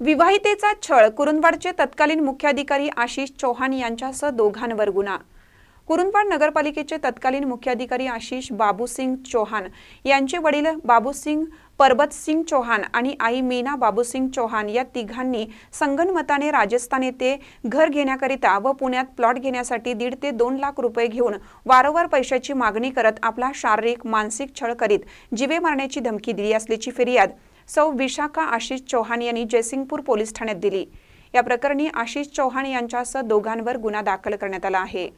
विवाहितेचा छळ. कुरुंदवाडचे तत्कालीन मुख्याधिकारी आशिष चौहान यांच्यासह दोघांवर गुन्हा. कुरुंदवाड नगरपालिकेचे तत्कालीन मुख्याधिकारी आशिष बाबूसिंग चौहान यांचे वडील बाबूसिंग परबतसिंग चौहान आणि आई मीना बाबूसिंग चौहान या तिघांनी संगनमताने राजस्थान येथे घर घेण्याकरिता व पुण्यात प्लॉट घेण्यासाठी दीड ते दोन लाख रुपये घेऊन वारंवार पैशाची मागणी करत आपला शारीरिक मानसिक छळ करीत जीवे मारण्याची धमकी दिली असल्याची फिर्याद सौ विशाखा आशिष चौहान यांनी जयसिंगपूर पोलीस ठाण्यात दिली. या प्रकरणी आशिष चौहान यांच्यासह दोघांवर गुन्हा दाखल करण्यात आला आहे.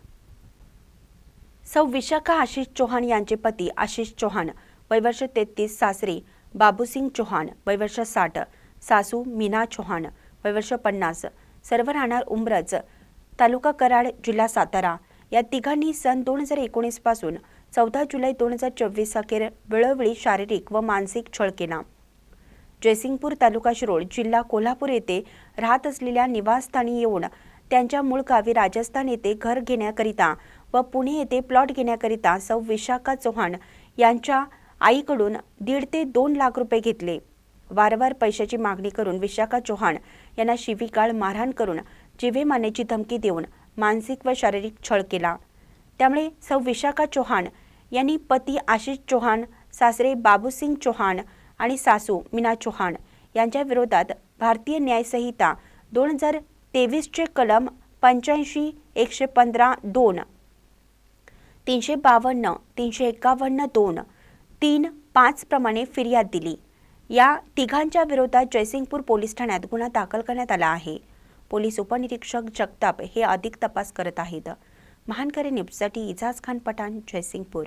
सौ विशाखा आशिष चौहान यांचे पती आशिष चौहान वयवर्ष तेहतीस सासरी बाबूसिंग चौहान वयवर्ष साठ सासू मीना चौहान वयवर्ष पन्नास सर्व राहणार उमरज तालुका कराड जिल्हा सातारा. या तिघांनी सन दोन हजार एकोणीसपासून चौदा जुलै दोन हजार चोवीस अखेर वेळोवेळी शारीरिक व मानसिक छळ केला. जयसिंगपूर तालुका शिरोळ जिल्हा कोल्हापूर येथे राहत असलेल्या निवासस्थानी येऊन त्यांच्या मूळ गावी राजस्थान येथे घर घेण्याकरिता व पुणे येथे प्लॉट घेण्याकरिता सौ विशाखा चौहान यांच्या आईकडून दीड ते दोन लाख रुपये घेतले. वारंवार पैशाची मागणी करून विशाखा चौहान यांना शिवीगाळ मारहाण करून जिवे मारण्याची धमकी देऊन मानसिक व शारीरिक छळ केला. त्यामुळे सौ विशाखा चौहान यांनी पती आशिष चौहान सासरे बाबूसिंग चौहान आणि सासू मीना चौहान यांच्या विरोधात भारतीय न्यायसंहिता दोन हजार तेवीसचे कलम पंच्याऐंशी एकशे पंधरा दोन तीनशे बावन्न तीनशे एकावन्न दोन तीन पाच प्रमाणे फिर्याद दिली. या तिघांच्या विरोधात जयसिंगपूर पोलीस ठाण्यात गुन्हा दाखल करण्यात आला आहे. पोलीस उपनिरीक्षक जगताप हे अधिक तपास करत आहेत. महानकरी न्यूजसाठी इजाज खान पठाण जयसिंगपूर.